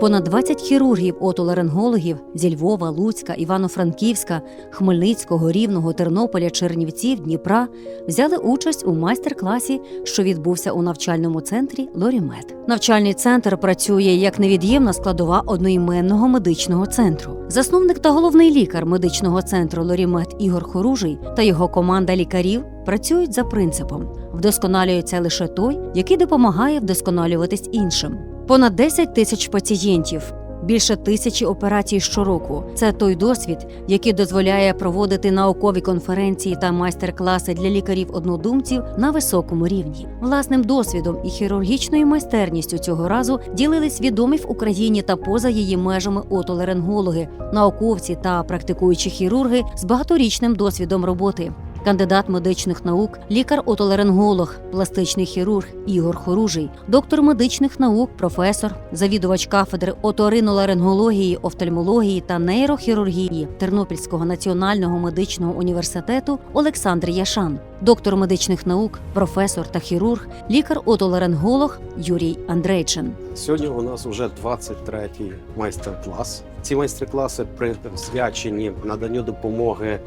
Понад 20 хірургів, отоларингологів зі Львова, Луцька, Івано-Франківська, Хмельницького, Рівного, Тернополя, Чернівців, Дніпра взяли участь у майстер-класі, що відбувся у навчальному центрі Лорімед. Навчальний центр працює як невід'ємна складова одноіменного медичного центру. Засновник та головний лікар медичного центру Лорімед Ігор Хоружий та його команда лікарів працюють за принципом: вдосконалюється лише той, який допомагає вдосконалюватись іншим. Понад 10 тисяч пацієнтів, більше тисячі операцій щороку. Це той досвід, який дозволяє проводити наукові конференції та майстер-класи для лікарів-однодумців на високому рівні. Власним досвідом і хірургічною майстерністю цього разу ділились відомі в Україні та поза її межами отоларингологи, науковці та практикуючі хірурги з багаторічним досвідом роботи. Кандидат медичних наук, лікар-отоларинголог, пластичний хірург Ігор Хоружий, доктор медичних наук, професор, завідувач кафедри оториноларингології, офтальмології та нейрохірургії Тернопільського національного медичного університету Олександр Яшан, доктор медичних наук, професор та хірург, лікар-отоларинголог Юрій Андрейчин. Сьогодні у нас вже 23-й майстер-клас. Ці майстер-класи присвячені наданню допомоги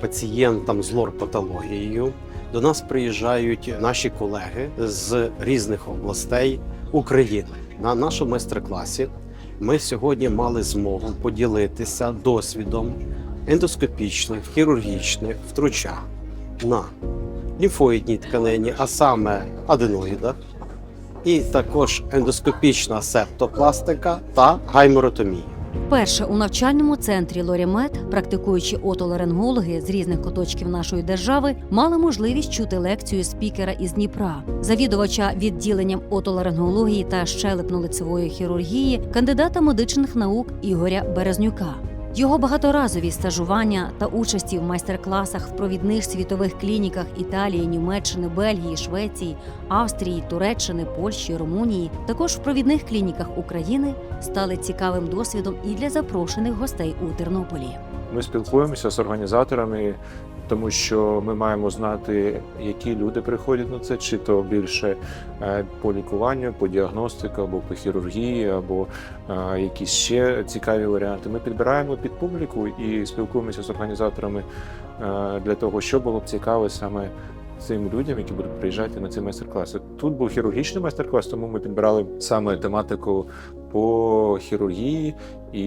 пацієнтам з лор-патологією. До нас приїжджають наші колеги з різних областей України. На нашому майстер-класі ми сьогодні мали змогу поділитися досвідом ендоскопічних хірургічних втручань на лімфоїдній тканині, а саме аденоїдах, і також ендоскопічна септопластика та гайморотомія. Перше у навчальному центрі Лорімет, практикуючі отоларингологи з різних куточків нашої держави, мали можливість чути лекцію спікера із Дніпра, завідувача відділенням отоларингології та щелепно-лицевої хірургії, кандидата медичних наук Ігоря Березнюка. Його багаторазові стажування та участі в майстер-класах в провідних світових клініках Італії, Німеччини, Бельгії, Швеції, Австрії, Туреччини, Польщі, Румунії, також в провідних клініках України стали цікавим досвідом і для запрошених гостей у Тернополі. Ми спілкуємося з організаторами, тому що ми маємо знати, які люди приходять на це, чи то більше е, по лікуванню, по діагностику, або по хірургії, або е, якісь ще цікаві варіанти. Ми підбираємо під публіку і спілкуємося з організаторами е, для того, що було б цікаве саме. Цим людям, які будуть приїжджати на ці майстер-класи. Тут був хірургічний майстер-клас, тому ми підбирали саме тематику по хірургії, і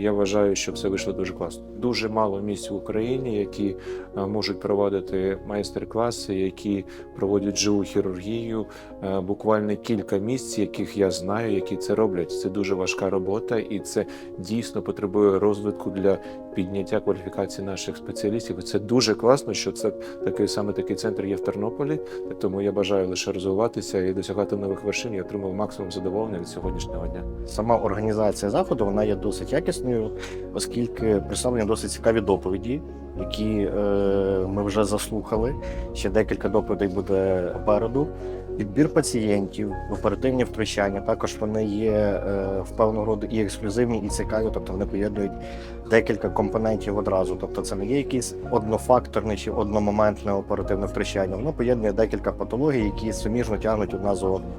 я вважаю, що все вийшло дуже класно. Дуже мало місць в Україні, які е, можуть проводити майстер-класи, які проводять живу хірургію. Е, Буквально кілька місць, яких я знаю, які це роблять. Це дуже важка робота, і це дійсно потребує розвитку для підняття кваліфікації наших спеціалістів. Це дуже класно, що це такий саме такий центр є в Тернополі. Тому я бажаю лише розвиватися і досягати нових вершин. і отримав максимум задоволення від сьогоднішнього дня. Сама організація заходу вона є досить якісною, оскільки представлені досить цікаві доповіді, які е, ми вже заслухали. Ще декілька доповідей буде попереду. Підбір пацієнтів, оперативні втручання. Також вони є е, в певного роду і ексклюзивні, і цікаві, тобто вони поєднують декілька компонентів одразу. Тобто це не є якийсь однофакторне чи одномоментне оперативне втручання. Воно поєднує декілька патологій, які суміжно тягнуть одна за одну.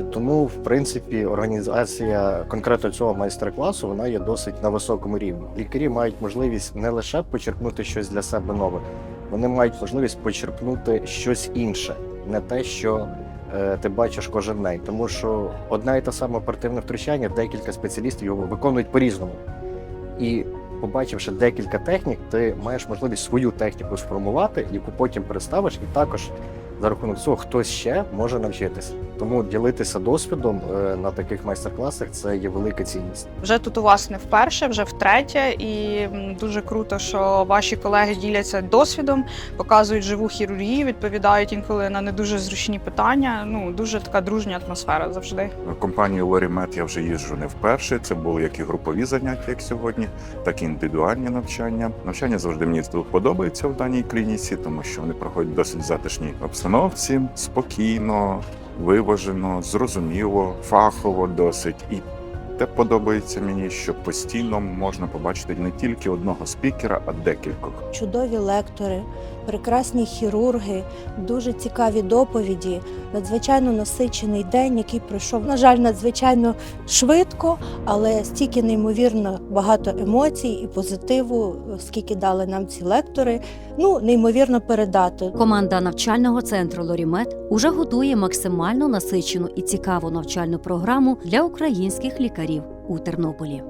І тому, в принципі, організація конкретно цього майстер-класу вона є досить на високому рівні. Лікарі мають можливість не лише почерпнути щось для себе нове, вони мають можливість почерпнути щось інше, не те, що е, ти бачиш кожен день. Тому що одне і те саме оперативне втручання, декілька спеціалістів його виконують по-різному. І побачивши декілька технік, ти маєш можливість свою техніку сформувати, яку потім представиш, і також за рахунок цього хтось ще може навчитися. Тому ділитися досвідом е, на таких майстер-класах це є велика цінність. Вже тут у вас не вперше, вже втретє, і дуже круто, що ваші колеги діляться досвідом, показують живу хірургію, відповідають інколи на не дуже зручні питання. Ну дуже така дружня атмосфера завжди. В компанію Лорімет я вже їжджу не вперше. Це були як і групові заняття, як сьогодні, так і індивідуальні навчання. Навчання завжди мені подобається в даній клініці, тому що вони проходять досить затишній обстановці, спокійно, виважено, зрозуміло, фахово досить. І те подобається мені, що постійно можна побачити не тільки одного спікера, а декількох. чудові лектори, прекрасні хірурги, дуже цікаві доповіді. надзвичайно насичений день, який пройшов, на жаль, надзвичайно швидко, але стільки неймовірно багато емоцій і позитиву, скільки дали нам ці лектори. Ну, неймовірно передати. Команда навчального центру Лорімет уже готує максимально насичену і цікаву навчальну програму для українських лікарів у Тернополі.